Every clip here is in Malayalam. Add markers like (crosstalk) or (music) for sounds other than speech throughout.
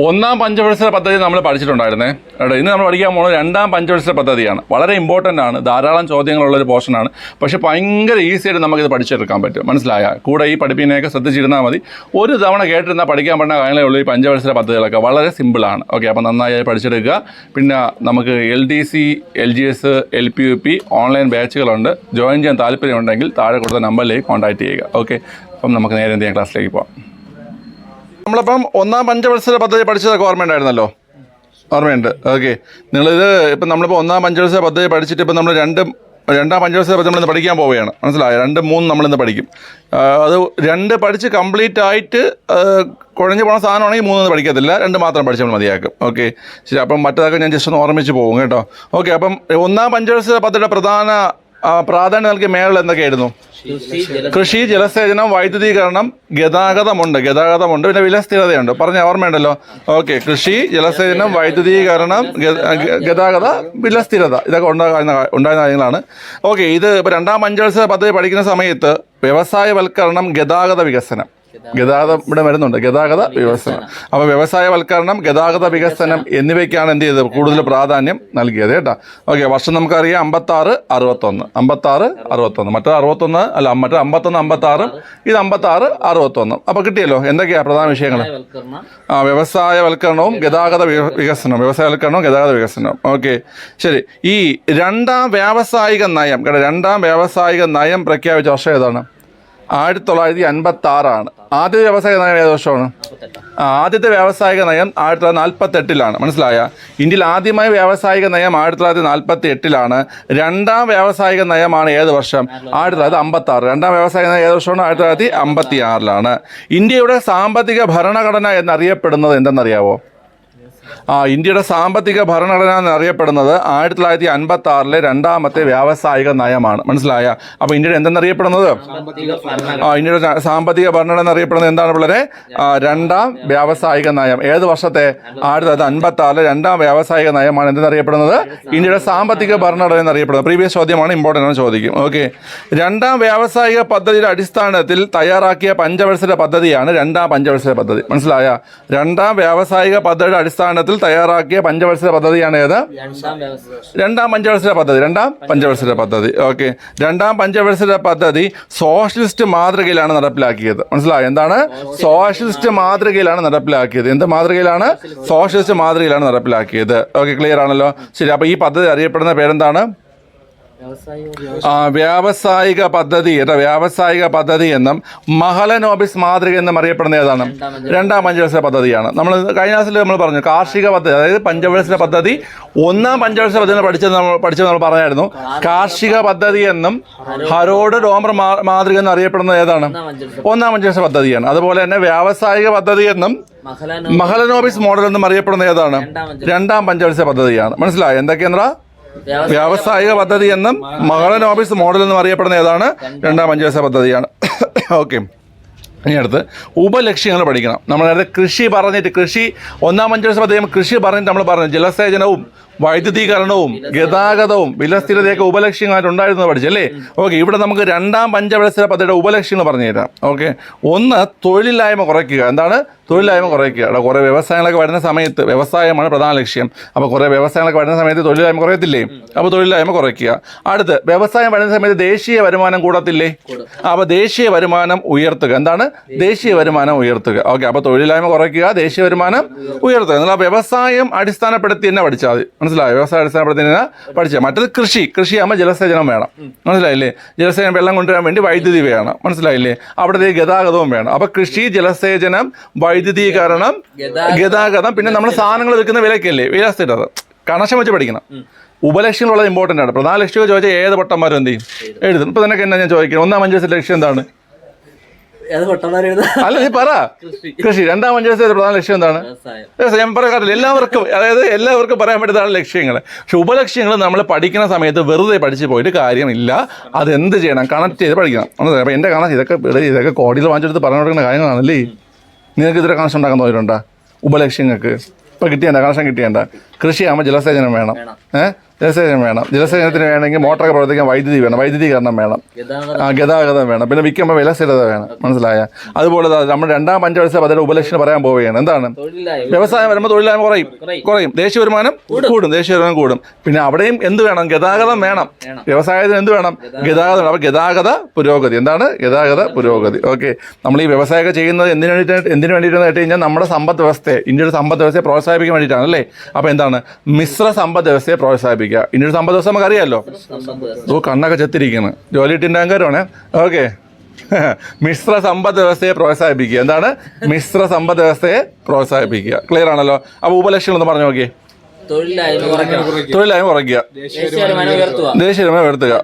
ഒന്നാം പഞ്ചവത്സര പദ്ധതി നമ്മൾ പഠിച്ചിട്ടുണ്ടായിരുന്നേ. ഇന്ന് നമ്മൾ പഠിക്കാൻ പോകുന്നത് രണ്ടാം പഞ്ചവത്സര പദ്ധതിയാണ്. വളരെ ഇമ്പോർട്ടന്റ് ആണ്. ധാരാളം ചോദ്യങ്ങളുള്ള ഒരു പോർഷനാണ് പക്ഷേ ഭയങ്കര ഈസി ആയിട്ട് നമുക്കിത് പഠിച്ചെടുക്കാൻ പറ്റും. മനസ്സിലായ? കൂടെ ഈ പഠിപ്പിനെയൊക്കെ ശ്രദ്ധിച്ചിരുന്നാൽ മതി. ഒരു തവണ കേട്ടിരുന്നാൽ പഠിക്കാൻ പറ്റുന്ന കാര്യങ്ങളേ ഉള്ളൂ ഈ പഞ്ചവത്സര പദ്ധതികളൊക്കെ. വളരെ സിമ്പിളാണ് ഓക്കെ അപ്പോൾ നന്നായി പഠിച്ചെടുക്കുക. പിന്നെ നമുക്ക് L D C L G S L P U P online ബാച്ചുകളുണ്ട് join ചെയ്യാൻ താല്പര്യമുണ്ടെങ്കിൽ താഴെ കൊടുത്ത നമ്പറിലേക്ക് കോൺടാക്ട് ചെയ്യുക. ഓക്കെ അപ്പം നമുക്ക് നേരെ എന്ത് ചെയ്യാം? ക്ലാസ്സിലേക്ക് പോകാം നമ്മളിപ്പം ഒന്നാം പഞ്ചവത്സര പദ്ധതി പഠിച്ചതൊക്കെ ഓർമ്മയുണ്ടായിരുന്നല്ലോ? ഓർമ്മയുണ്ട്. ഓക്കെ നിങ്ങളിത് ഇപ്പം നമ്മളിപ്പോൾ ഒന്നാം പഞ്ചവത്സര പദ്ധതി പഠിച്ചിട്ട് ഇപ്പം നമ്മൾ രണ്ട് രണ്ടാം പഞ്ചവത്സര പദ്ധതി നമ്മളിന്ന് പഠിക്കാൻ പോവുകയാണ്. മനസ്സിലായോ? രണ്ട് മൂന്ന് നമ്മളിന്ന് പഠിക്കും. അത് രണ്ട് പഠിച്ച് കംപ്ലീറ്റ് ആയിട്ട് കുഴഞ്ഞു പോണ സാധനമാണെങ്കിൽ മൂന്ന് പഠിക്കത്തില്ല. രണ്ട് മാത്രം പഠിച്ചാൽ നമ്മൾ മതിയാക്കും. ഓക്കെ ശരി അപ്പം മറ്റേതൊക്കെ ഞാൻ ജസ്റ്റ് ഒന്ന് ഓർമ്മിച്ച് പോകും കേട്ടോ. ഓക്കെ അപ്പം ഒന്നാം പഞ്ചവത്സര പദ്ധതിയുടെ പ്രധാന പ്രാധാന്യം നൽകിയ മേഖല എന്തൊക്കെയായിരുന്നു? കൃഷി ജലസേചനം വൈദ്യുതീകരണം ഗതാഗതമുണ്ട് ഗതാഗതമുണ്ട് പിന്നെ വില സ്ഥിരതയുണ്ട് പറഞ്ഞ ഓർമ്മയുണ്ടല്ലോ. ഓക്കെ കൃഷി ജലസേചനം വൈദ്യുതീകരണം ഗതാഗത വില സ്ഥിരത ഇതൊക്കെ ഉണ്ടാകുന്ന ഉണ്ടായിരുന്ന കാര്യങ്ങളാണ്. ഓക്കെ ഇത് ഇപ്പോൾ രണ്ടാം അഞ്ചാഴ്ച പദ്ധതി പഠിക്കുന്ന സമയത്ത് വ്യവസായവൽക്കരണം ഗതാഗത വികസനം. ഗതാഗതം ഇവിടെ വരുന്നുണ്ട്. ഗതാഗത വികസനം. അപ്പോൾ വ്യവസായവൽക്കരണം ഗതാഗത വികസനം എന്നിവയ്ക്കാണ് എന്ത് ചെയ്തത്? കൂടുതൽ പ്രാധാന്യം നൽകിയത് കേട്ടോ. ഓക്കെ വർഷം നമുക്കറിയാം അമ്പത്താറ് അറുപത്തൊന്ന്. അമ്പത്താറ് അറുപത്തൊന്ന്. മറ്റേ അറുപത്തൊന്ന് അല്ല മറ്റേ അമ്പത്തൊന്ന് അമ്പത്താറും ഇത് അമ്പത്താറ് അറുപത്തൊന്ന്. അപ്പോൾ കിട്ടിയല്ലോ? എന്തൊക്കെയാണ് പ്രധാന വിഷയങ്ങൾ ആ വ്യവസായവൽക്കരണവും ഗതാഗത വികസനവും. വികസനം വ്യവസായവൽക്കരണവും ഗതാഗത വികസനവും. ഓക്കെ ശരി. ഈ രണ്ടാം വ്യാവസായിക നയം കേട്ടോ രണ്ടാം വ്യാവസായിക നയം പ്രഖ്യാപിച്ച വർഷം ഏതാണ്? ആയിരത്തി തൊള്ളായിരത്തി അൻപത്തി ആറാണ് ആദ്യത്തെ വ്യാവസായിക നയം ഏത് വർഷമാണ് ആദ്യത്തെ വ്യാവസായിക നയം ആയിരത്തി തൊള്ളായിരത്തി നാൽപ്പത്തി എട്ടിലാണ് മനസ്സിലായ? ഇന്ത്യയിൽ ആദ്യമായ വ്യാവസായിക നയം ആയിരത്തി തൊള്ളായിരത്തി നാൽപ്പത്തി എട്ടിലാണ് രണ്ടാം വ്യാവസായിക നയമാണ് ഏത് വർഷം? ആയിരത്തി തൊള്ളായിരത്തി അമ്പത്തി ആറ് രണ്ടാം വ്യാവസായിക നയം ഏത് വർഷമാണ്? ആയിരത്തി തൊള്ളായിരത്തി അമ്പത്തി ആറിലാണ് ഇന്ത്യയുടെ സാമ്പത്തിക ഭരണഘടന എന്നറിയപ്പെടുന്നത് എന്തെന്നറിയാവോ? ഇന്ത്യയുടെ സാമ്പത്തിക ഭരണഘടന എന്നറിയപ്പെടുന്നത് ആയിരത്തി തൊള്ളായിരത്തി അൻപത്തി ആറിലെ രണ്ടാമത്തെ വ്യാവസായിക നയമാണ്. മനസ്സിലായ? അപ്പോൾ ഇന്ത്യയുടെ എന്തെന്നറിയപ്പെടുന്നത്? ഇന്ത്യയുടെ സാമ്പത്തിക ഭരണഘടന എന്നറിയപ്പെടുന്നത് എന്താണ് വളരെ രണ്ടാം വ്യാവസായിക നയം. ഏത് വർഷത്തെ? ആയിരത്തി തൊള്ളായിരത്തി അൻപത്തി ആറിലെ രണ്ടാം വ്യാവസായിക നയമാണ് എന്തെന്നറിയപ്പെടുന്നത്? ഇന്ത്യയുടെ സാമ്പത്തിക ഭരണഘടന എന്നറിയപ്പെടുന്നത്. പ്രീവിയസ് ചോദ്യമാണ് ഇമ്പോർട്ടന്റ് ആണ് ചോദിക്കും. ഓക്കെ. രണ്ടാം വ്യാവസായിക പദ്ധതിയുടെ അടിസ്ഥാനത്തിൽ തയ്യാറാക്കിയ പഞ്ചവത്സര പദ്ധതിയാണ് രണ്ടാം പഞ്ചവത്സര പദ്ധതി. മനസ്സിലായ? രണ്ടാം വ്യാവസായിക പദ്ധതിയുടെ അടിസ്ഥാനത്തിൽ തയ്യാറാക്കിയ പഞ്ചവത്സര പദ്ധതിയാണ് ഏത് രണ്ടാം പഞ്ചവത്സര പദ്ധതി. രണ്ടാം പഞ്ചവത്സര പദ്ധതി. ഓക്കെ. രണ്ടാം പഞ്ചവത്സര പദ്ധതി സോഷ്യലിസ്റ്റ് മാതൃകയിലാണ് നടപ്പിലാക്കിയത്. മനസ്സിലായോ? എന്താണ്? സോഷ്യലിസ്റ്റ് മാതൃകയിലാണ് നടപ്പിലാക്കിയത്. എന്ത് മാതൃകയിലാണ്? സോഷ്യലിസ്റ്റ് മാതൃകയിലാണ് നടപ്പിലാക്കിയത്. ഓക്കെ ക്ലിയർ ആണല്ലോ? ശരി അപ്പോൾ ഈ പദ്ധതി അറിയപ്പെടുന്ന പേരെന്താണ്? വ്യാവസായിക പദ്ധതി കേട്ടോ വ്യാവസായിക പദ്ധതി എന്നും മഹലനോബിസ് മാതൃക എന്നും അറിയപ്പെടുന്ന ഏതാണ്? രണ്ടാം പഞ്ചവത്സര പദ്ധതിയാണ്. നമ്മൾ കഴിഞ്ഞ ക്ലാസ്സിൽ നമ്മൾ പറഞ്ഞു കാർഷിക പദ്ധതി അതായത് പഞ്ചവത്സര പദ്ധതി. ഒന്നാം പഞ്ചവത്സര പദ്ധതി പഠിച്ചത് നമ്മൾ പഠിച്ചത് നമ്മൾ പറഞ്ഞായിരുന്നു. കാർഷിക പദ്ധതി എന്നും ഹരോഡ് ഡോമർ മാതൃക എന്ന് അറിയപ്പെടുന്നത് ഏതാണ്? ഒന്നാം പഞ്ചവത്സര പദ്ധതിയാണ്. അതുപോലെ തന്നെ വ്യാവസായിക പദ്ധതി എന്നും മഹലാനോ മഹലനോബിസ് മോഡൽ എന്നും അറിയപ്പെടുന്നത് ഏതാണ്? രണ്ടാം പഞ്ചവത്സര പദ്ധതിയാണ്. മനസ്സിലായോ? എന്തൊക്കെയാണ് വ്യാവസായിക പദ്ധതി എന്നും മകളൻ ഓഫീസ് മോഡൽ എന്നും അറിയപ്പെടുന്ന ഏതാണ്? രണ്ടാം പഞ്ചവത്സര പദ്ധതിയാണ്. (coughs) ഓക്കെ. ഇനി അടുത്ത് ഉപലക്ഷ്യങ്ങൾ പഠിക്കണം. നമ്മൾ നേരത്തെ കൃഷി പറഞ്ഞിട്ട് കൃഷി ഒന്നാം പഞ്ചവത്സര പദ്ധതി കൃഷി പറഞ്ഞിട്ട് നമ്മൾ പറഞ്ഞു ജലസേചനവും വൈദ്യുതീകരണവും ഗതാഗതവും വിലസ്ഥിരതയൊക്കെ ഉപലക്ഷ്യങ്ങളായിട്ട് ഉണ്ടായിരുന്നു പഠിച്ചല്ലേ ഓക്കെ ഇവിടെ നമുക്ക് രണ്ടാം പഞ്ചവത്സര പദ്ധതിയുടെ ഉപലക്ഷ്യങ്ങൾ പറഞ്ഞു തരാം ഓക്കെ ഒന്ന് തൊഴിലില്ലായ്മ കുറയ്ക്കുക. എന്താണ്? തൊഴിലില്ലായ്മ കുറയ്ക്കുക. അവിടെ കുറേ വ്യവസായങ്ങളൊക്കെ വരുന്ന സമയത്ത് വ്യവസായമാണ് പ്രധാന ലക്ഷ്യം. അപ്പോൾ കുറേ വ്യവസായങ്ങളൊക്കെ വരുന്ന സമയത്ത് തൊഴിലില്ലായ്മ കുറയത്തില്ലേ? അപ്പോൾ തൊഴിലില്ലായ്മ കുറയ്ക്കുക. അടുത്ത് വ്യവസായം വരുന്ന സമയത്ത് ദേശീയ വരുമാനം കൂടത്തില്ലേ? അപ്പോൾ ദേശീയ വരുമാനം ഉയർത്തുക. എന്താണ്? ദേശീയ വരുമാനം ഉയർത്തുക. ഓക്കെ അപ്പോൾ തൊഴിലില്ലായ്മ കുറയ്ക്കുക ദേശീയ വരുമാനം ഉയർത്തുക. എന്നാൽ വ്യവസായം അടിസ്ഥാനപ്പെടുത്തി തന്നെ പഠിച്ചാൽ മതി. മനസ്സിലായോ? വ്യവസായ അടിസ്ഥാനപ്പെടുത്തി പഠിച്ച. മറ്റത് കൃഷി. കൃഷിയാകുമ്പോൾ ജലസേചനം വേണം. മനസ്സിലായില്ലേ? ജലസേചനം വെള്ളം കൊണ്ടുവരാൻ വേണ്ടി വൈദ്യുതി വേണം. മനസ്സിലായില്ലേ? അവിടുത്തെ ഗതാഗതവും വേണം. അപ്പോൾ കൃഷി ജലസേചനം വൈദ്യുതീകരണം ഗതാഗതം. പിന്നെ നമ്മൾ സാധനങ്ങൾ വിൽക്കുന്ന വിലക്കല്ലേ? വില സ്ഥിരത കണക്ഷൻ വെച്ച് പഠിക്കണം. ഉപലക്ഷ്യങ്ങൾ വളരെ ഇമ്പോർട്ടന്റ് ആണ്. പ്രധാന ലക്ഷ്യം ചോദിച്ചാൽ ഏത് പൊട്ടന്മാരും എന്ത് ചെയ്യും? എഴുതും. ഇപ്പൊ തന്നെ എന്നാ ഞാൻ ചോദിക്കുന്നത്? ഒന്നാം അഞ്ച് ലക്ഷ്യം എന്താണ്? അല്ല നീ പറ. കൃഷി. രണ്ടാം പഞ്ചായത്തിന്റെ പ്രധാന ലക്ഷ്യം എന്താണ്? ഞാൻ പറയാറില്ല എല്ലാവർക്കും അതായത് എല്ലാവർക്കും പറയാൻ പറ്റുന്നതാണ് ലക്ഷ്യങ്ങൾ. പക്ഷെ ഉപലക്ഷ്യങ്ങൾ നമ്മൾ പഠിക്കുന്ന സമയത്ത് വെറുതെ പഠിച്ചു പോയിട്ട് കാര്യമില്ല. അത് എന്ത് ചെയ്യണം? കണക്ട് ചെയ്ത് പഠിക്കണം. അപ്പൊ എന്റെ കണക്ട് ഇതൊക്കെ ഇതൊക്കെ കോടിയിൽ വാങ്ങിച്ചെടുത്ത് പറഞ്ഞു കൊടുക്കുന്ന കാര്യങ്ങളാണല്ലേ? നിങ്ങൾക്ക് ഇതൊരു കണക്ഷൻ ഉണ്ടാക്കാൻ തോന്നിയിട്ടുണ്ടോ? ഉപലക്ഷ്യങ്ങൾക്ക്. ഇപ്പൊ കിട്ടിയണ്ട കണക്ഷൻ കിട്ടിയണ്ട. കൃഷിയാകുമ്പോൾ ജലസേചനം വേണം. ഏഹ് ജലസേചനം വേണം. ജലസേചനത്തിന് വേണമെങ്കിൽ മോട്ടറൊക്കെ പ്രവർത്തിക്കാൻ വൈദ്യുതി വേണം. വൈദ്യുതീകരണം വേണം. ഗതാഗതം. ആ ഗതാഗതം വേണം. പിന്നെ വിൽക്കുമ്പോൾ വില സ്ഥിരത വേണം മനസ്സിലായ? അതുപോലെ നമ്മൾ രണ്ടാം പഞ്ചവത്സര പദ്ധതിയുടെ ഉപലക്ഷ്യം പറയാൻ പോവുകയാണ്. എന്താണ്? വ്യവസായം വരുമ്പോൾ തൊഴിലില്ലായ്മ കുറയും. കുറയും. ദേശീയ വരുമാനം കൂടും. ദേശീയ വരുമാനം കൂടും. പിന്നെ അവിടെയും എന്ത് വേണം? ഗതാഗതം വേണം. വ്യവസായത്തിന് എന്ത് വേണം? ഗതാഗതം. അപ്പോൾ ഗതാഗത പുരോഗതി. എന്താണ്? ഗതാഗത പുരോഗതി. ഓക്കെ. നമ്മൾ ഈ വ്യവസായമൊക്കെ ചെയ്യുന്നത് എന്തിനു വേണ്ടിയിട്ട് എന്തിനു വേണ്ടിയിട്ടെന്ന് കേട്ട് കഴിഞ്ഞാൽ നമ്മുടെ സമ്പദ് വ്യവസ്ഥയെ ഇന്ത്യയുടെ സമ്പദ് വ്യവസ്ഥയെ പ്രോത്സാഹിപ്പിക്കാൻ വേണ്ടിയിട്ടാണ് അല്ലേ? അപ്പോൾ എന്താണ്? മിശ്ര സമ്പദ് വ്യവസ്ഥയെ പ്രോത്സാഹിപ്പിക്കുക. ഇന്ത്യയുടെ ഒരു സമ്പത് ദിവസം നമുക്ക് അറിയാമല്ലോ ഓ കണ്ണൊക്കെ ചെത്തിരിക്കുന്നു ജോലി കിട്ടിന്റെ അഹങ്കാരമാണ്. ഓക്കെ. (laughs) മിശ്ര സമ്പദ് വ്യവസ്ഥയെ പ്രോത്സാഹിപ്പിക്കുക. എന്താണ്? മിശ്ര സമ്പദ് വ്യവസ്ഥയെ പ്രോത്സാഹിപ്പിക്കുക. ക്ലിയർ ആണല്ലോ? അപ്പോൾ ഉപലക്ഷ്യങ്ങളൊന്ന് പറഞ്ഞു നോക്കിയേ. തൊഴിലായ്മ കുറയ്ക്കുക. ദേശീയ വരുമാനം ഉയർത്തുക.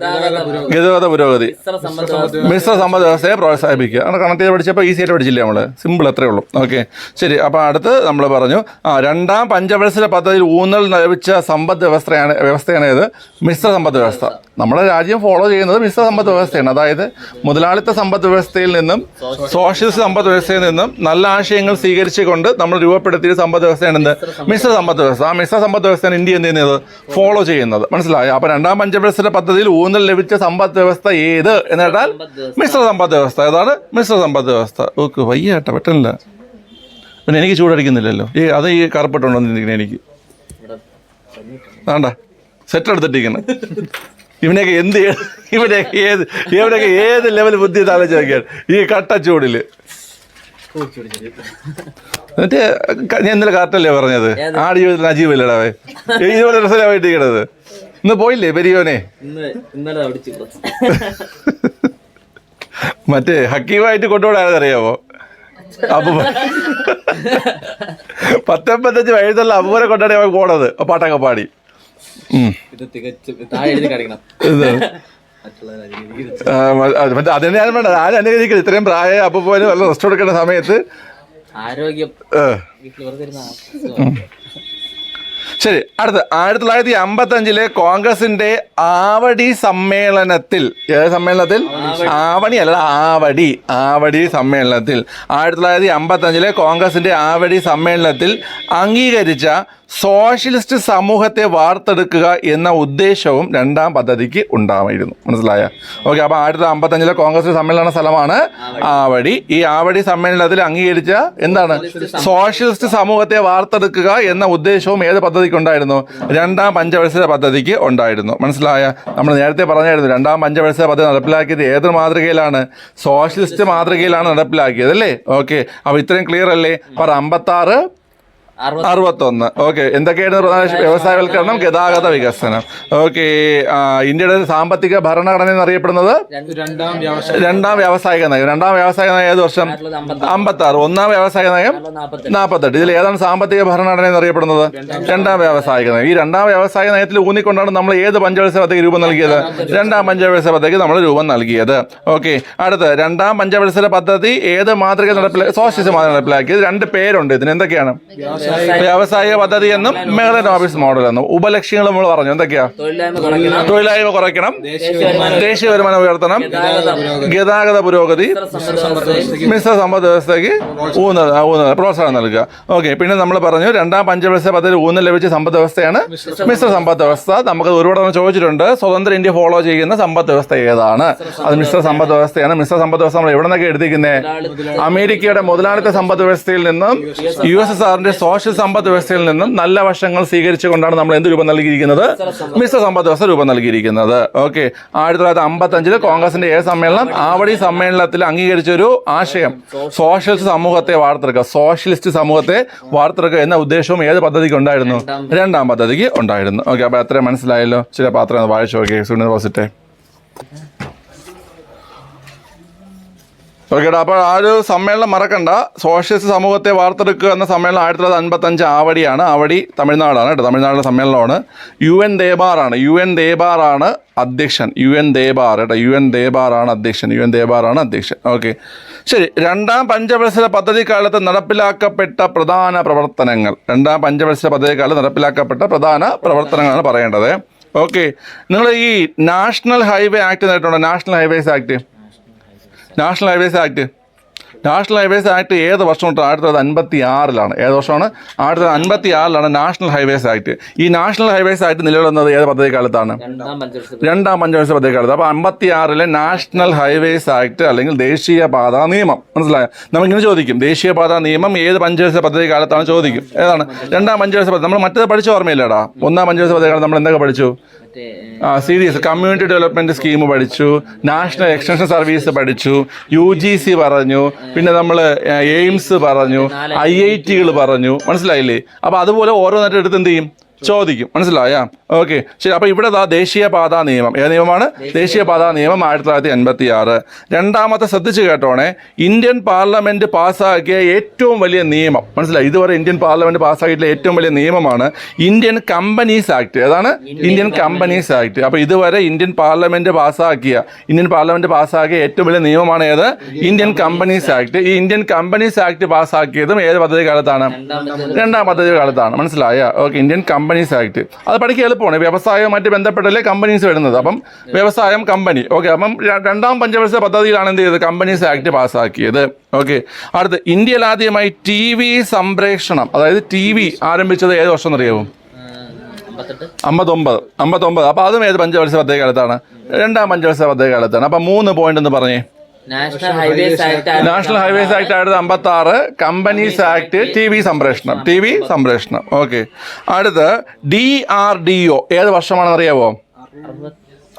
ഗതാഗത പുരോഗതി. മിശ്ര സമ്പദ് വ്യവസ്ഥ. മിശ്ര സമ്പദ് വ്യവസ്ഥയെ പ്രോത്സാഹിപ്പിക്കുക. അങ്ങനെ കണക്ട് ചെയ്ത് പഠിച്ചപ്പോൾ ഈസി ആയിട്ട് പഠിച്ചില്ലേ നമ്മൾ സിമ്പിൾ അത്രേ ഉള്ളൂ. ഓക്കെ ശരി. അപ്പോൾ അടുത്ത് നമ്മൾ പറഞ്ഞു ആ രണ്ടാം പഞ്ചവത്സര പദ്ധതിയിൽ ഊന്നൽ ലഭിച്ച സമ്പദ് വ്യവസ്ഥയാണ് വ്യവസ്ഥയാണ് ഏത്? മിശ്ര സമ്പദ് വ്യവസ്ഥ. നമ്മുടെ രാജ്യം ഫോളോ ചെയ്യുന്നത് മിശ്ര സമ്പദ് വ്യവസ്ഥയാണ്. അതായത് മുതലാളിത്ത സമ്പദ് വ്യവസ്ഥയിൽ നിന്നും സോഷ്യലിസ്റ്റ് സമ്പദ് വ്യവസ്ഥയിൽ നിന്നും നല്ല ആശയങ്ങൾ സ്വീകരിച്ചുകൊണ്ട് നമ്മൾ രൂപപ്പെടുത്തിയ സമ്പദ് വ്യവസ്ഥയാണ് എന്ത്? മിശ്ര സമ്പദ് വ്യവസ്ഥ. ആ മിശ്ര സമ്പദ് വ്യവസ്ഥയാണ് ഇന്ത്യ എന്ത് ചെയ്യുന്നത്? ഫോളോ ചെയ്യുന്നത്. മനസ്സിലായോ? അപ്പോൾ രണ്ടാം പഞ്ചവത്സര പദ്ധതിയിൽ ഊന്നൽ ലഭിച്ച സമ്പദ് വ്യവസ്ഥ ഏത് എന്ന് കേട്ടാൽ മിശ്ര സമ്പദ് വ്യവസ്ഥ. ഏതാണ്? മിശ്ര സമ്പദ് വ്യവസ്ഥ. ഓക്കെ വയ്യ കേട്ടോ പെട്ടെന്നില്ല. പിന്നെ എനിക്ക് ചൂടടിക്കുന്നില്ലല്ലോ ഈ അത് ഈ കറുപ്പിട്ടുണ്ടോ എനിക്ക്. വേണ്ട. സെറ്റ് എടുത്തിട്ടിരിക്കണം ഇവനെയൊക്കെ എന്ത് ചെയ്യണം ഇവനെയൊക്കെ ഏത് ഇവിടെയൊക്കെ ഏത് ലെവൽ ബുദ്ധി താലോചിക്കാൻ ഈ കട്ട ചൂടിൽ എന്നിട്ട് ഞാൻ ഇന്നലെ കറക്റ്റല്ലേ പറഞ്ഞത്? ആടി ജീവിതത്തിൽ അജീവല്ലടാവേ ഇതുപോലെ കിടന്നത് ഇന്ന് പോയില്ലേ പെരിയോനെ? മറ്റേ ഹക്കീമായിട്ട് കൊണ്ടുപോകാൻ അറിയാമോ അപ്പൊ പത്തൊമ്പത്തഞ്ച് വയസ്സുള്ള അമ്മൂരെ കൊണ്ടാണ് അവൻ പോണത്. പാട്ടൊക്കെ പാടി. ഇത് തികച്ചും താഴെ എഴുതി കാണിക്കണം. മറ്റേ അതിനെ ഞാൻ വേണ്ട ഞാൻ അനുകരിക്കുന്നത് ഇത്രയും പ്രായ പോലും വല്ല റെസ്റ്റ് കൊടുക്കേണ്ട സമയത്ത് ആരോഗ്യം. ശരി അടുത്ത. ആയിരത്തി തൊള്ളായിരത്തി അമ്പത്തി അഞ്ചിലെ കോൺഗ്രസിന്റെ ആവടി സമ്മേളനത്തിൽ ഏത് സമ്മേളനത്തിൽ? ആവണി അല്ല ആവടി. ആവടി സമ്മേളനത്തിൽ. ആയിരത്തി തൊള്ളായിരത്തി അമ്പത്തി അഞ്ചിലെ കോൺഗ്രസിന്റെ ആവടി സമ്മേളനത്തിൽ അംഗീകരിച്ച സോഷ്യലിസ്റ്റ് സമൂഹത്തെ വാർത്തെടുക്കുക എന്ന ഉദ്ദേശവും രണ്ടാം പദ്ധതിക്ക് ഉണ്ടായിരുന്നു. മനസ്സിലായ? ഓക്കെ അപ്പോൾ ആയിരത്തി തൊള്ളായിരത്തി അമ്പത്തഞ്ചിലെ കോൺഗ്രസ് സമ്മേളന സ്ഥലമാണ് ആവടി. ഈ ആവടി സമ്മേളനത്തിൽ അംഗീകരിച്ച എന്താണ്? സോഷ്യലിസ്റ്റ് സമൂഹത്തെ വാർത്തെടുക്കുക എന്ന ഉദ്ദേശവും ഏത് പദ്ധതിക്ക് ഉണ്ടായിരുന്നു? രണ്ടാം പഞ്ചവത്സര പദ്ധതിക്ക് ഉണ്ടായിരുന്നു. മനസ്സിലായ? നമ്മൾ നേരത്തെ പറഞ്ഞായിരുന്നു രണ്ടാം പഞ്ചവത്സര പദ്ധതി നടപ്പിലാക്കിയത് ഏത് മാതൃകയിലാണ്? സോഷ്യലിസ്റ്റ് മാതൃകയിലാണ് നടപ്പിലാക്കിയത് അല്ലേ? ഓക്കെ അപ്പോൾ ഇത്രയും ക്ലിയർ അല്ലേ? പറ അമ്പത്താറ് അറുപത്തൊന്ന്. ഓക്കെ. എന്തൊക്കെയായിരുന്നു വ്യവസായവൽക്കരണം ഗതാഗത വികസനം? ഓക്കെ ഇന്ത്യയുടെ സാമ്പത്തിക ഭരണഘടന എന്നറിയപ്പെടുന്നത്? രണ്ടാം വ്യാവസായ രണ്ടാം വ്യാവസായിക നയം. രണ്ടാം വ്യാവസായിക നയം ഏത് വർഷം? അമ്പത്തി ആറ് ഒന്നാം വ്യാവസായിക നയം നാൽപ്പത്തെട്ട് ഇതിൽ ഏതാണ് സാമ്പത്തിക ഭരണഘടന എന്നറിയപ്പെടുന്നത്? രണ്ടാം വ്യാവസായിക നയം. ഈ രണ്ടാം വ്യാവസായിക നയത്തിൽ ഊന്നിക്കൊണ്ടാണ് നമ്മൾ ഏത് പഞ്ചവത്സര പദ്ധതിക്ക് രൂപം നൽകിയത്? രണ്ടാം പഞ്ചവത്സര പദ്ധതിക്ക് നമ്മൾ രൂപം നൽകിയത്. ഓക്കെ. അടുത്ത് രണ്ടാം പഞ്ചവത്സര പദ്ധതി ഏത് മാതൃക നടപ്പിലാക്കി സോഷ്യലിസ്റ്റ് മാതൃക നടപ്പിലാക്കിയത്? രണ്ട് പേരുണ്ട്. ഇതിന് എന്തൊക്കെയാണ്? വ്യാവസായിക പദ്ധതി എന്നും മേഖല ഓഫീസ് മോഡൽ എന്നും ഉപലക്ഷ്യങ്ങൾ നമ്മൾ പറഞ്ഞു. എന്തൊക്കെയാ? തൊഴിലായ്മ കുറയ്ക്കണം. ദേശീയ വരുമാനം ഉയർത്തണം. ഗതാഗത പുരോഗതി. മിശ്ര സമ്പദ് വ്യവസ്ഥയ്ക്ക് ഊന്നൽ ഊന്നൽ പ്രോത്സാഹനം നൽകുക. ഓക്കെ പിന്നെ നമ്മൾ പറഞ്ഞു രണ്ടാം പഞ്ചവത്സര പദ്ധതി ഊന്നൽ ലഭിച്ച സമ്പദ് വ്യവസ്ഥയാണ് മിശ്ര സമ്പദ് വ്യവസ്ഥ നമുക്ക് ഒരുപാട് നമ്മൾ ചോദിച്ചിട്ടുണ്ട്. സ്വതന്ത്ര ഇന്ത്യ ഫോളോ ചെയ്യുന്ന സമ്പദ് വ്യവസ്ഥ ഏതാണ് അത് മിശ്ര സമ്പദ് വ്യവസ്ഥയാണ് മിശ്ര സമ്പദ് വ്യവസ്ഥ നമ്മൾ എവിടെ നിന്നൊക്കെ എടുത്തിരിക്കുന്നത് അമേരിക്കയുടെ മുതലാളിത്ത സമ്പദ് വ്യവസ്ഥയിൽ നിന്നും യു എസ് എസ് ആറിന്റെ സോഷ്യൽ സമ്പദ് വ്യവസ്ഥയിൽ നിന്നും നല്ല വശങ്ങൾ സ്വീകരിച്ചുകൊണ്ടാണ് നമ്മൾ എന്ത് രൂപം നൽകിയിരിക്കുന്നത്? മിശ്ര സമ്പദ് വ്യവസ്ഥ. രൂപം നൽകിയിരിക്കുന്നത്. ഓക്കെ. ആയിരത്തി തൊള്ളായിരത്തി അമ്പത്തി അഞ്ചിൽ കോൺഗ്രസിന്റെ ഏ സമ്മേളനം ആവടി സമ്മേളനത്തിൽ അംഗീകരിച്ച ഒരു ആശയം. സോഷ്യലിസ്റ്റ് സമൂഹത്തെ വാർത്തെടുക്കുക. സോഷ്യലിസ്റ്റ് സമൂഹത്തെ വാർത്തെടുക്കുക എന്ന ഉദ്ദേശവും ഏത് പദ്ധതിക്ക് ഉണ്ടായിരുന്നു? രണ്ടാം പദ്ധതിക്ക് ഉണ്ടായിരുന്നു. ഓക്കെ അപ്പോൾ അത്രയും മനസ്സിലായല്ലോ? ചില പാത്രം വായിച്ചു നോക്കി സുനിൽ പോസിറ്റെ ഓക്കേടാ അപ്പോൾ ആ ഒരു സമ്മേളനം മറക്കണ്ട. സോഷ്യലിസ്റ്റ് സമൂഹത്തെ വാർത്തെടുക്കുക എന്ന സമ്മേളനം ആയിരത്തി തൊള്ളായിരത്തി അൻപത്തഞ്ച് ആവടിയാണ്. ആവടി തമിഴ്നാടാണ് കേട്ടോ തമിഴ്നാടിലെ സമ്മേളനമാണ്. യു എൻ ദേബാറാണ് യു എൻ ദേബാറാണ് അധ്യക്ഷൻ. യു എൻ ദേബാർ കേട്ടോ യു എൻ ദേബാറാണ് അധ്യക്ഷൻ യു എൻ ദേബാറാണ് അധ്യക്ഷൻ. ഓക്കെ. ശരി രണ്ടാം പഞ്ചവത്സര പദ്ധതി കാലത്ത് നടപ്പിലാക്കപ്പെട്ട പ്രധാന പ്രവർത്തനങ്ങൾ. രണ്ടാം പഞ്ചവത്സര പദ്ധതി കാലത്ത് നടപ്പിലാക്കപ്പെട്ട പ്രധാന പ്രവർത്തനങ്ങളാണ് പറയേണ്ടത്. ഓക്കെ. നിങ്ങൾ ഈ national highway act നേരിട്ടുണ്ടോ national highways act. National highways act. National highways act ഏത് വർഷം തൊട്ട് ആയിരത്തി തൊള്ളായിരത്തി അൻപത്തി ആറിലാണ് ഏത് വർഷമാണ്? ആയിരത്തി തൊള്ളായിരത്തി അൻപത്തി ആറിലാണ് നാഷണൽ ഹൈവേസ് ആക്ട്. ഈ നാഷണൽ ഹൈവേസ് ആക്ട് നിലവിൽ വന്നത് ഏത് പദ്ധതി കാലത്താണ് രണ്ടാം പഞ്ചവത്സര പദ്ധതി കാലത്ത് അപ്പോൾ അമ്പത്തി ആറിലെ നാഷണൽ ഹൈവേസ് ആക്ട് അല്ലെങ്കിൽ ദേശീയ പാതാ നിയമം. മനസ്സിലായോ? നമ്മളിങ്ങനെ ചോദിക്കും. ദേശീയ പാതാ നിയമം ഏത് പഞ്ചവത്സര പദ്ധതി കാലത്താണ് ചോദിക്കും. ഏതാണ്? രണ്ടാം പഞ്ചവത്സര പദ്ധതി. നമ്മൾ മറ്റേത് പഠിച്ച ഓർമ്മയില്ലടാ. ഒന്നാം പഞ്ചവത്സര പദ്ധതി കാലത്ത് നമ്മൾ എന്തൊക്കെ പഠിച്ചു? ആ C D S community development scheme പഠിച്ചു. നാഷണൽ എക്സ്റ്റൻഷൻ സർവീസ് പഠിച്ചു. യു ജി സി പറഞ്ഞു. പിന്നെ നമ്മൾ എയിംസ് പറഞ്ഞു. ഐ ഐ ടികൾ പറഞ്ഞു. മനസ്സിലായില്ലേ? അപ്പോൾ അതുപോലെ ഓരോന്നായിട്ട് എടുത്ത് എന്ത് ചെയ്യും? ചോദിക്കും. മനസ്സിലായ? ഓക്കെ ശരി അപ്പോൾ ഇവിടെ ദാ ദേശീയപാത നിയമം. ഏത് നിയമമാണ്? ദേശീയപാത നിയമം. ആയിരത്തി തൊള്ളായിരത്തി എൺപത്തി ആറ് രണ്ടാമത്തെ ശ്രദ്ധിച്ച് കേട്ടോണേ ഇന്ത്യൻ പാർലമെന്റ് പാസ്സാക്കിയ ഏറ്റവും വലിയ നിയമം. മനസ്സിലായി? ഇതുവരെ ഇന്ത്യൻ പാർലമെന്റ് പാസ്സാക്കിയിട്ടുള്ള ഏറ്റവും വലിയ നിയമമാണ് ഇന്ത്യൻ കമ്പനീസ് ആക്ട്. ഏതാണ്? Indian companies act. അപ്പോൾ ഇതുവരെ ഇന്ത്യൻ പാർലമെന്റ് പാസ്സാക്കിയ ഇന്ത്യൻ പാർലമെന്റ് പാസ്സാക്കിയ ഏറ്റവും വലിയ നിയമമാണ് ഏത്? Indian companies act. ഈ ഇന്ത്യൻ കമ്പനീസ് ആക്ട് പാസ്സാക്കിയതും ഏത് പദ്ധതി കാലത്താണ്? രണ്ടാം പദ്ധതി കാലത്താണ്. മനസ്സിലായ? ഓക്കെ ഇന്ത്യൻ കമ്പനീസ് ആക്ട് അത് പഠിക്കുക എളുപ്പമാണ്. വ്യവസായവുമായിട്ട് ബന്ധപ്പെട്ടല്ലേ കമ്പനീസ് വരുന്നത്. അപ്പം വ്യവസായം കമ്പനി ഓക്കെ അപ്പം രണ്ടാം പഞ്ചവത്സര പദ്ധതിയിലാണ് എന്ത് ചെയ്തത്? Companies act പാസ്സാക്കിയത്. ഓക്കെ അടുത്ത് ഇന്ത്യയിൽ ആദ്യമായി ടി വി സംപ്രേഷണം അതായത് ടി വി ആരംഭിച്ചത് ഏത് വർഷം എന്നറിയാവും? അമ്പത്തൊമ്പത്. അമ്പത്തൊമ്പത്. അപ്പോൾ അതും ഏത് പഞ്ചവത്സര പദ്ധതി കാലത്താണ് രണ്ടാം പഞ്ചവത്സര പദ്ധതി കാലത്താണ് അപ്പം മൂന്ന് പോയിന്റ് എന്ന് പറഞ്ഞേ. National highways act national highways act ആയിരത്തി അമ്പത്തി ആറ് കമ്പനീസ് ആക്ട് ടി വി സംപ്രേഷണം. ടി വി സംപ്രേഷണം. ഓക്കെ അടുത്ത് ഡി ആർ ഡി ഒ ഏത് വർഷമാണെന്ന് അറിയാവോ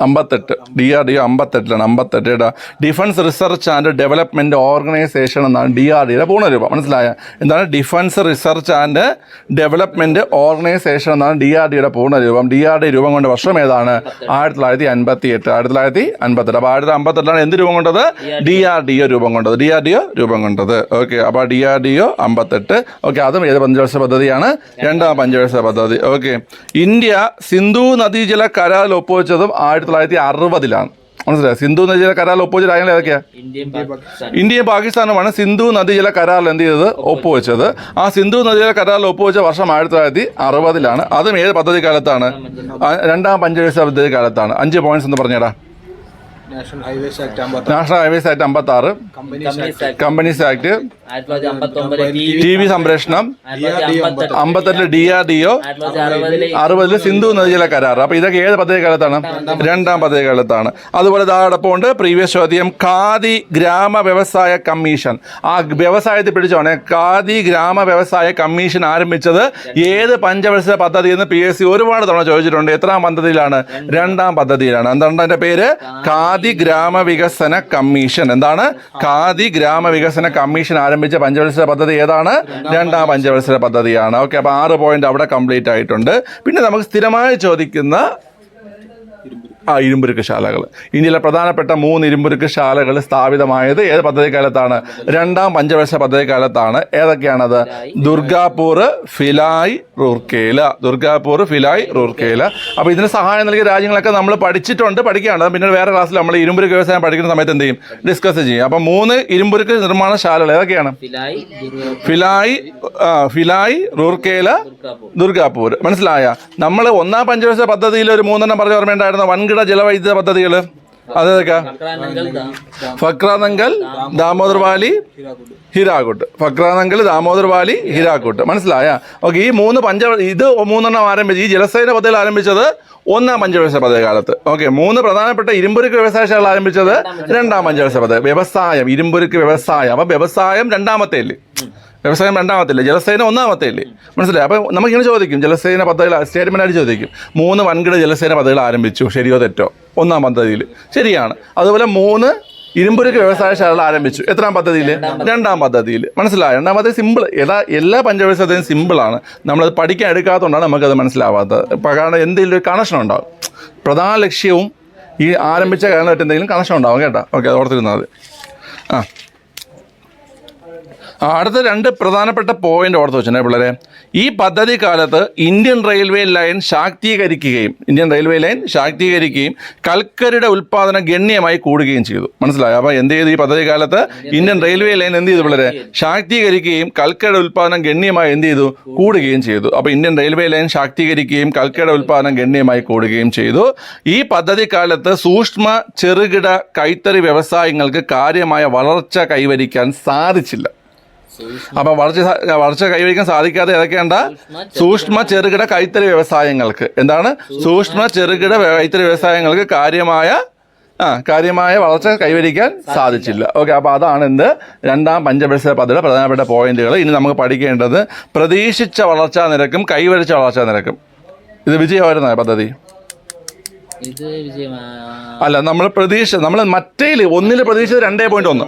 അമ്പത്തെട്ട്. ഡി ആർ ഡി ഒ അമ്പത്തെട്ടിലാണ്. അമ്പത്തെട്ട് defence research and development organisation എന്നാണ് ഡി ആർ ഡിയുടെ പൂർണരൂപം മനസ്സിലായ? എന്താണ് defence research and development organisation എന്നാണ് ഡി ആർ ഡിയുടെ പൂർണരൂപം ഡി ആർ ഡി രൂപം കൊണ്ട വർഷം ഏതാണ്? ആയിരത്തി തൊള്ളായിരത്തി അൻപത്തി എട്ട് ആയിരത്തി തൊള്ളായിരത്തി അൻപത്തെട്ട്. അപ്പോൾ ആയിരത്തി അമ്പത്തെട്ടിലാണ് എന്ത് രൂപം കൊണ്ടത്? ഡി ആർ ഡി ഒ രൂപം കൊണ്ടത്. ഡി ആർ ഡി ഒ രൂപം കൊണ്ടത്. ഓക്കെ. അപ്പോൾ ഡി ആർ ഡി ഒ അമ്പത്തെട്ട്. ഓക്കെ. അതും ഏത് പഞ്ചവർഷ പദ്ധതിയാണ്? രണ്ടാം പഞ്ചവർഷ പദ്ധതി. ഓക്കെ. ഇന്ത്യ സിന്ധു നദീജല കരാറിൽ ഒപ്പുവെച്ചതും ആയിരത്തി തൊള്ളായിരത്തി അറുപതിലാണ് മനസ്സിലായി? സിന്ധു നദീജല കരാറിൽ ഒപ്പുവെച്ച രാജ്യങ്ങൾ ഏതൊക്കെയാണ് ഇന്ത്യയും പാകിസ്ഥാനുമാണ് സിന്ധു നദീജല കരാറിൽ എന്ത് ചെയ്തത്? ഒപ്പുവെച്ചത്. ആ സിന്ധു നദീജല കരാറിൽ ഒപ്പുവെച്ച വർഷം ആയിരത്തി തൊള്ളായിരത്തി അറുപതിലാണ് അതും ഏത് പദ്ധതി കാലത്താണ് രണ്ടാം പഞ്ചവത്സര പദ്ധതി കാലത്താണ് അഞ്ച് പോയിന്റ്സ് എന്ന് പറഞ്ഞേടാ. നാഷണൽ ഹൈവേസ് ആക്ട് അമ്പത്തി നാഷണൽ ഹൈവേസ് ആക്ട് അമ്പത്തി ആറ് കമ്പനീസ് ആക്ട്. ടി വി സംപ്രേഷണം. അമ്പത്തെട്ട് അമ്പത്തെട്ടിൽ ഡി ആർ ഡി ഒ അറുപതിലെ സിന്ധു നദീജല കരാർ അപ്പൊ ഇതൊക്കെ ഏത് പദ്ധതി കാലത്താണ് രണ്ടാം പദ്ധതി കാലത്താണ് അതുപോലെ ഉണ്ട് പ്രീവിയസ് ചോദ്യം ഖാദി ഗ്രാമ വ്യവസായ കമ്മീഷൻ. ആ വ്യവസായത്തെ പിടിച്ചോണേ. ഖാദി ഗ്രാമ വ്യവസായ കമ്മീഷൻ ആരംഭിച്ചത് ഏത് പഞ്ചവത്സര പദ്ധതി എന്ന് പി എസ് സി ഒരുപാട് തവണ ചോദിച്ചിട്ടുണ്ട്. എത്രാം പദ്ധതിയിലാണ്? രണ്ടാം. പദ്ധതിയിലാണ്. എന്താണ് അതിന്റെ പേര്? ഖാദി ഗ്രാമ വികസന കമ്മീഷൻ. എന്താണ്? ഖാദി ഗ്രാമവികസന കമ്മീഷൻ ആരംഭിച്ച പഞ്ചവത്സര പദ്ധതി ഏതാണ്? രണ്ടാം പഞ്ചവത്സര പദ്ധതിയാണ്. ഓക്കെ അപ്പോൾ ആറ് പോയിന്റ് അവിടെ കംപ്ലീറ്റ് ആയിട്ടുണ്ട്. പിന്നെ നമുക്ക് സ്ഥിരമായി ചോദിക്കുന്ന ആ ഇരുമ്പുരുക്ക് ശാലകൾ ഇന്ത്യയിലെ പ്രധാനപ്പെട്ട മൂന്ന് ഇരുമ്പുരുക്ക് ശാലകൾ സ്ഥാപിതമായത് ഏത് പദ്ധതി കാലത്താണ് രണ്ടാം പഞ്ചവർഷ പദ്ധതി കാലത്താണ് ഏതൊക്കെയാണത് ദുർഗാപൂർ ഫിലായ് റൂർക്കേല. ദുർഗാപൂർ ഫിലായ് റൂർക്കേല. അപ്പോൾ ഇതിന് സഹായം നൽകിയ രാജ്യങ്ങളൊക്കെ നമ്മൾ പഠിച്ചിട്ടുണ്ട് പഠിക്കുകയാണ്. പിന്നെ വേറെ ക്ലാസ്സിൽ നമ്മൾ ഇരുമ്പുരുക്ക് വ്യവസായം പഠിക്കുന്ന സമയത്ത് എന്ത് ചെയ്യും? ഡിസ്കസ് ചെയ്യും. അപ്പോൾ മൂന്ന് ഇരുമ്പുരുക്ക് നിർമ്മാണ ശാലകൾ ഏതൊക്കെയാണ്? ഫിലായി ഫിലായ് റൂർക്കേല ദുർഗാപൂർ. ദുർഗാപൂർ. മനസ്സിലായ? നമ്മൾ ഒന്നാം പഞ്ചവർഷ പദ്ധതിയിൽ ഒരു മൂന്നെണ്ണം പറഞ്ഞ ഓർമ്മയുണ്ടായിരുന്ന? വൻകിട ജലവൈദ്യുത പദ്ധതികൾ അതേതൊക്കെ ഫക്രാനങ്കൽ ദാമോദർ വാലി ഹിരാക്കുട്ട് ഫക്രാനങ്കൽ ദാമോദർ വാലി ഹിരാക്കുട്ട് മനസ്സിലായ? ഓക്കെ ഈ മൂന്ന് പഞ്ച ഇത് മൂന്നെണ്ണം ആരംഭിച്ചു ഈ ജലസേന പദ്ധതി ആരംഭിച്ചത് ഒന്നാം പഞ്ചവത്സര പദ്ധതി കാലത്ത്. ഓക്കെ മൂന്ന് പ്രധാനപ്പെട്ട ഇരുമ്പുരുക്ക് വ്യവസായശാല ആരംഭിച്ചത് രണ്ടാം പഞ്ചവത്സര പദ്ധതി. വ്യവസായം ഇരുമ്പുരുക്ക് വ്യവസായം. അപ്പം വ്യവസായം രണ്ടാമത്തെ അല്ലേ? വ്യവസായം രണ്ടാമത്തില്ലേ? ജലസേന ഒന്നാമത്തെ അല്ലേ മനസ്സിലായി? അപ്പോൾ നമുക്കിങ്ങനെ ചോദിക്കും ജലസേന പദ്ധതികൾ സ്റ്റേറ്റ്മെന്റ് ആയിട്ട് ചോദിക്കും മൂന്ന് വൻകിട ജലസേന പദ്ധതികൾ ആരംഭിച്ചു ശരിയോ തെറ്റോ? ഒന്നാം പദ്ധതിയിൽ. ശരിയാണ്. അതുപോലെ മൂന്ന് ഇരുമ്പുരുക്ക് വ്യവസായശാലകൾ ആരംഭിച്ചു. എത്രാം പദ്ധതിയിൽ രണ്ടാം പദ്ധതിയിൽ. മനസ്സിലായോ? രണ്ടാം പദ്ധതി സിമ്പിൾ എല്ലാ എല്ലാ പഞ്ചവ്യവസായത്തിനും സിമ്പിളാണ് നമ്മളത് പഠിക്കാൻ എടുക്കാത്തതുകൊണ്ടാണ് നമുക്കത് മനസ്സിലാവാത്തത്. കാരണം എന്തെങ്കിലും ഒരു കണക്ഷൻ ഉണ്ടാവും. പ്രധാന ലക്ഷ്യവും ഈ ആരംഭിച്ച കാരണമായിട്ട് എന്തെങ്കിലും കണക്ഷൻ ഉണ്ടാവും കേട്ടോ? ഓക്കെ അത് ഓർത്തിരുന്നാൽ ആ ആ, അടുത്ത രണ്ട് പ്രധാനപ്പെട്ട പോയിന്റ് ഓർത്ത് വെച്ചിട്ടുണ്ട് പിള്ളേരെ ഈ പദ്ധതി കാലത്ത് ഇന്ത്യൻ റെയിൽവേ ലൈൻ ശാക്തീകരിക്കുകയും ഇന്ത്യൻ റെയിൽവേ ലൈൻ ശാക്തീകരിക്കുകയും കൽക്കരിയുടെ ഉൽപ്പാദനം ഗണ്യമായി കൂടുകയും ചെയ്തു. മനസ്സിലായോ? അപ്പോൾ എന്ത് ചെയ്തു ഈ പദ്ധതി കാലത്ത് ഇന്ത്യൻ റെയിൽവേ ലൈൻ എന്ത് ചെയ്തു പിള്ളേരെ? ശാക്തീകരിക്കുകയും കൽക്കയുടെ ഉൽപ്പാദനം ഗണ്യമായി എന്ത് ചെയ്തു? കൂടുകയും ചെയ്തു. അപ്പോൾ ഇന്ത്യൻ റെയിൽവേ ലൈൻ ശാക്തീകരിക്കുകയും കൽക്കയുടെ ഉൽപ്പാദനം ഗണ്യമായി കൂടുകയും ചെയ്തു. ഈ പദ്ധതി കാലത്ത് സൂക്ഷ്മ ചെറുകിട കൈത്തറി വ്യവസായങ്ങൾക്ക് കാര്യമായ വളർച്ച കൈവരിക്കാൻ സാധിച്ചില്ല. അപ്പം വളർച്ച വളർച്ച കൈവരിക്കാൻ സാധിക്കാതെ ഏതൊക്കെയുണ്ട് സൂക്ഷ്മ ചെറുകിട കൈത്തറി വ്യവസായങ്ങൾക്ക്. എന്താണ്? സൂക്ഷ്മ ചെറുകിട കൈത്തറി വ്യവസായങ്ങൾക്ക് കാര്യമായ ആ കാര്യമായ വളർച്ച കൈവരിക്കാൻ സാധിച്ചില്ല. ഓക്കെ അപ്പോൾ അതാണ് എന്ത് രണ്ടാം പഞ്ചവത്സര പദ്ധതിയുടെ പ്രധാനപ്പെട്ട പോയിന്റുകൾ. ഇനി നമുക്ക് പഠിക്കേണ്ടത് പ്രതീക്ഷിച്ച വളർച്ചാ നിരക്കും കൈവരിച്ച വളർച്ചാ നിരക്കും. ഇത് വിജയമായിരുന്ന പദ്ധതി. അല്ല നമ്മൾ പ്രതീക്ഷ നമ്മൾ മറ്റേൽ ഒന്നിൽ പ്രതീക്ഷിച്ചത് രണ്ടേ പോയിന്റ് ഒന്ന്.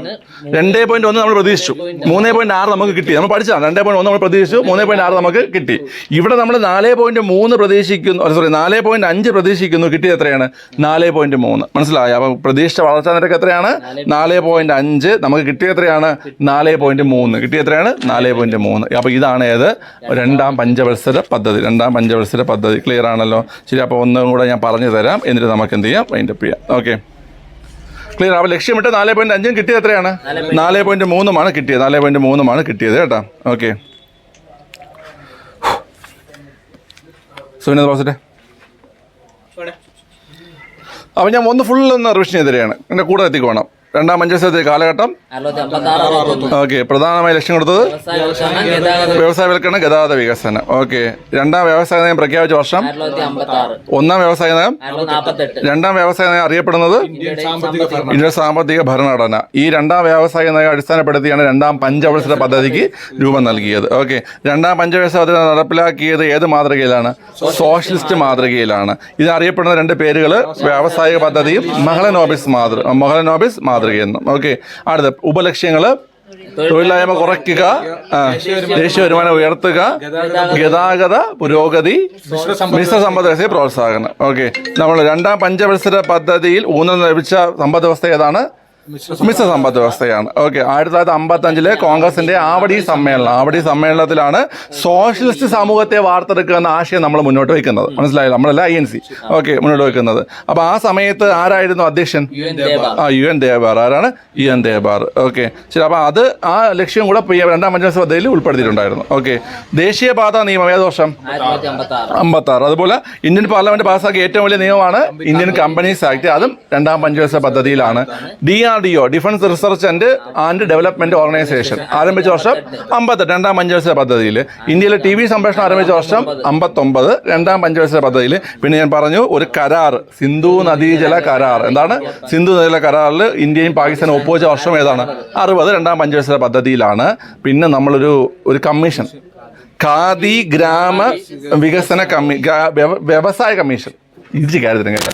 രണ്ടേ പോയിന്റ് ഒന്ന് നമ്മൾ പ്രതീക്ഷിച്ചു. മൂന്നേ പോയിന്റ് ആറ് നമുക്ക് കിട്ടി. നമ്മൾ പഠിച്ചതാണ് രണ്ടേ പോയിന്റ് ഒന്ന് നമ്മൾ പ്രതീക്ഷിച്ചു. മൂന്നേ പോയിന്റ് ആറ് നമുക്ക് കിട്ടി. ഇവിടെ നമ്മൾ നാലേ പോയിന്റ് മൂന്ന് പ്രതീക്ഷിക്കുന്നു സോറി നാലേ പോയിന്റ് അഞ്ച് പ്രതീക്ഷിക്കുന്നു. കിട്ടിയത് എത്രയാണ്? നാലേ പോയിന്റ് മൂന്ന്. മനസ്സിലായി? അപ്പൊ പ്രതീക്ഷിച്ച വളർച്ചാ നിരക്ക് എത്രയാണ്? നാലേ പോയിന്റ് അഞ്ച്. നമുക്ക് കിട്ടിയത് എത്രയാണ്? നാലേ പോയിന്റ് മൂന്ന്. കിട്ടിയത് എത്രയാണ്? നാലേ പോയിന്റ് മൂന്ന്. അപ്പോൾ ഇതാണ് ഏത്? രണ്ടാം പഞ്ചവത്സര പദ്ധതി. രണ്ടാം പഞ്ചവത്സര പദ്ധതി. ക്ലിയർ ആണല്ലോ? ശരി അപ്പോൾ ഒന്നും കൂടെ ഞാൻ പറഞ്ഞു തരാം. എന്നിട്ട് നമുക്ക് എന്ത് ചെയ്യാം വൈൻഡപ്പ് ചെയ്യാം. ഓക്കെ ക്ലിയർ അപ്പോൾ ലക്ഷ്യമിട്ട് നാല് പോയിന്റ് അഞ്ചും കിട്ടിയത് എത്രയാണ്? നാല് പോയിന്റ് മൂന്നുമാണ് കിട്ടിയത്. നാല് പോയിന്റ് മൂന്നുമാണ് കിട്ടിയത് കേട്ടോ. ഓക്കെ സുവിനത് ബോസിന്റെ അപ്പോൾ ഞാൻ ഒന്ന് ഫുൾ ഒന്ന് റിവിഷൻ ചെയ്ത് തരികയാണ്. എന്റെ കൂടെ എത്തിക്കോണം. രണ്ടാം പഞ്ചവത്സരത്തെ കാലഘട്ടം. ഓക്കെ പ്രധാനമായി ലക്ഷ്യം കൊടുത്തത് വ്യവസായവൽക്കരണം ഗതാഗത വികസനം. ഓക്കെ രണ്ടാം വ്യവസായ നയം പ്രഖ്യാപിച്ച വർഷം ഒന്നാം വ്യവസായ നയം രണ്ടാം വ്യവസായ നയം അറിയപ്പെടുന്നത് ഇന്ത്യ സാമ്പത്തിക ഭരണഘടന. ഈ രണ്ടാം വ്യവസായ നയം അടിസ്ഥാനപ്പെടുത്തിയാണ് രണ്ടാം പഞ്ചവത്സര പദ്ധതിക്ക് രൂപം നൽകിയത്. ഓക്കെ രണ്ടാം പഞ്ചവത്സര പദ്ധതി നടപ്പിലാക്കിയത് ഏത് മാതൃകയിലാണ്? സോഷ്യലിസ്റ്റ് മാതൃകയിലാണ്. ഇത് അറിയപ്പെടുന്ന രണ്ട് പേരുകൾ വ്യാവസായിക പദ്ധതിയും മഹളൻ ഓഫീസ് മാതൃ മഹളനോബിസ് മാതൃകയെന്നും. ഓക്കെ അടുത്ത ഉപലക്ഷ്യങ്ങൾ തൊഴിലില്ലായ്മ കുറയ്ക്കുക ദേശീയ വരുമാനം ഉയർത്തുക ഗതാഗത പുരോഗതി മിശ്ര സമ്പദ് വ്യവസ്ഥയെ പ്രോത്സാഹനം. ഓക്കെ നമ്മൾ രണ്ടാം പഞ്ചവത്സര പദ്ധതിയിൽ ഊന്നൽ ലഭിച്ച സമ്പദ് വ്യവസ്ഥ ഏതാണ്? മിശ്ര സമ്പദ് വ്യവസ്ഥയാണ് ഓക്കെ ആയിരത്തി തൊള്ളായിരത്തി അമ്പത്തി അഞ്ചിലെ കോൺഗ്രസിന്റെ ആവടി സമ്മേളനം ആവടി സമ്മേളനത്തിലാണ് സോഷ്യലിസ്റ്റ് സമൂഹത്തെ വാർത്തെടുക്കുക എന്ന ആശയം നമ്മൾ മുന്നോട്ട് വയ്ക്കുന്നത്. മനസ്സിലായില്ല? നമ്മളല്ല ഐ എൻ സി. ഓക്കെ മുന്നോട്ട് വയ്ക്കുന്നത്. അപ്പൊ ആ സമയത്ത് ആരായിരുന്നു അധ്യക്ഷൻ? ആ യു എൻ ദേബാർ. ആരാണ്? U N Dhebar. ഓക്കെ. ശരി അപ്പൊ അത് ആ ലക്ഷ്യം കൂടെ രണ്ടാം പദ്ധതിയിൽ ഉൾപ്പെടുത്തിയിട്ടുണ്ടായിരുന്നു. ഓക്കെ. ദേശീയപാത നിയമം ഏത് വർഷം? ആയിരത്തി അമ്പത്തി ആറ് അമ്പത്തി ആറ് അതുപോലെ ഇന്ത്യൻ പാർലമെന്റ് പാസ്സാക്കിയ ഏറ്റവും വലിയ നിയമമാണ് ഇന്ത്യൻ കമ്പനീസ് ആക്ട്. അതും രണ്ടാം പഞ്ചവത്സര പദ്ധതിയിലാണ്. D R D O defence research and and development organisation ആരംഭിച്ച വർഷം അമ്പത്തെട്ട് രണ്ടാം പഞ്ചവത്സര പദ്ധതിയിൽ. ഇന്ത്യയിലെ ടി വി സംപ്രേഷണം ആരംഭിച്ച വർഷം അമ്പത്തൊമ്പത് രണ്ടാം പഞ്ചവത്സര പദ്ധതിയിൽ. പിന്നെ ഞാൻ പറഞ്ഞു ഒരു കരാർ സിന്ധു നദീജല കരാർ. എന്താണ്? സിന്ധു നദീജല കരാറിൽ ഇന്ത്യയും പാകിസ്ഥാനും ഒപ്പുവെച്ച വർഷം ഏതാണ്? അറുപത് രണ്ടാം പഞ്ചവത്സര പദ്ധതിയിലാണ്. പിന്നെ നമ്മളൊരു ഒരു കമ്മീഷൻ. ഖാദി ഗ്രാമ വികസന കമ്മി വ്യവസായ കമ്മീഷൻ. ഇഞ്ചി കാര്യത്തിനും കേട്ടോ.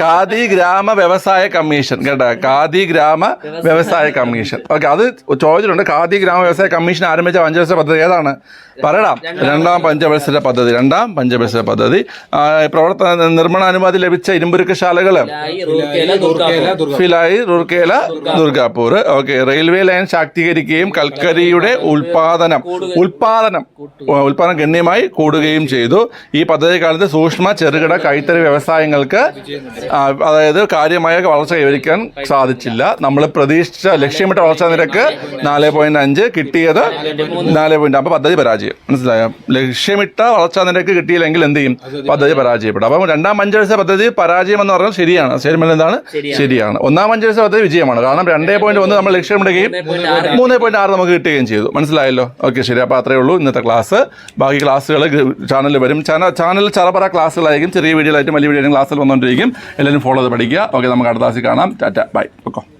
ഖാദി ഗ്രാമ വ്യവസായ കമ്മീഷൻ. കേട്ടോ ഖാദി ഗ്രാമ വ്യവസായ കമ്മീഷൻ. ഓക്കെ അത് ചോദിച്ചിട്ടുണ്ട്. ഖാദി ഗ്രാമ വ്യവസായ കമ്മീഷൻ ആരംഭിച്ച പഞ്ചവത്സര പദ്ധതി ഏതാണ്? പറയടാം. രണ്ടാം പഞ്ചവത്സര പദ്ധതി രണ്ടാം പഞ്ചവത്സര പദ്ധതി. പ്രവർത്തന നിർമ്മാണ അനുമതി ലഭിച്ച ഇരുമ്പുരുക്കശാലകൾ Bhilai Rourkela Durgapur. Okay railway line ശാക്തീകരിക്കുകയും കൽക്കരിയുടെ ഉൽപാദനം ഉൽപാദനം ഉൽപാദനം ഗണ്യമായി കൂടുകയും ചെയ്തു. ഈ പദ്ധതി കാലത്ത് സൂക്ഷ്മ ചെറുകിട കൈത്തറി വ്യവസായങ്ങൾക്ക് അതായത് കാര്യമായ വളർച്ച കൈവരിക്കാൻ സാധിച്ചില്ല. നമ്മൾ പ്രതീക്ഷിച്ച ലക്ഷ്യമിട്ട വളർച്ചാ നിരക്ക് നാല് പോയിന്റ് അഞ്ച് കിട്ടിയത് നാല് പോയിന്റ് അപ്പൊ പദ്ധതി പരാജയം. മനസ്സിലായോ? ലക്ഷ്യമിട്ട വളർച്ചാ നിരക്ക് കിട്ടിയില്ലെങ്കിൽ എന്ത് ചെയ്യും? പദ്ധതി പരാജയപ്പെടും. അപ്പം രണ്ടാം പഞ്ചവത്സര പദ്ധതി പരാജയം എന്ന് പറഞ്ഞാൽ ശരിയാണ്. സ്റ്റേറ്റ്മെന്റ് എന്താണ്? ശരിയാണ്. ഒന്നാം പഞ്ചവത്സര പദ്ധതി വിജയമാണ്. കാരണം രണ്ടേ പോയിന്റ് ഒന്ന് നമ്മൾ ലക്ഷ്യമിടുകയും മൂന്ന് പോയിന്റ് ആറ്. നമുക്ക് കിട്ടുകയും ചെയ്തു. മനസ്സിലായല്ലോ? ഓക്കെ ശരി. അപ്പോൾ അത്രേ ഉള്ളൂ ഇന്നത്തെ ക്ലാസ്. ബാക്കി ക്ലാസ്സുകൾ ചാനലിൽ വരും. ചാനൽ ചാനലിൽ ചറപറ ക്ലാസ്സുകളായിരിക്കും. ചെറിയ വീഡിയോയിലായിട്ടും വലിയ വീഡിയോ ക്ലാസ്സിൽ വന്നുകൊണ്ടിരിക്കും. എല്ലാവരും ഫോളോ ചെയ്ത് പഠിക്കുക. ഓക്കെ നമുക്ക് അടുത്ത ക്ലാസ്സിൽ കാണാം. ടാറ്റ. Bye okay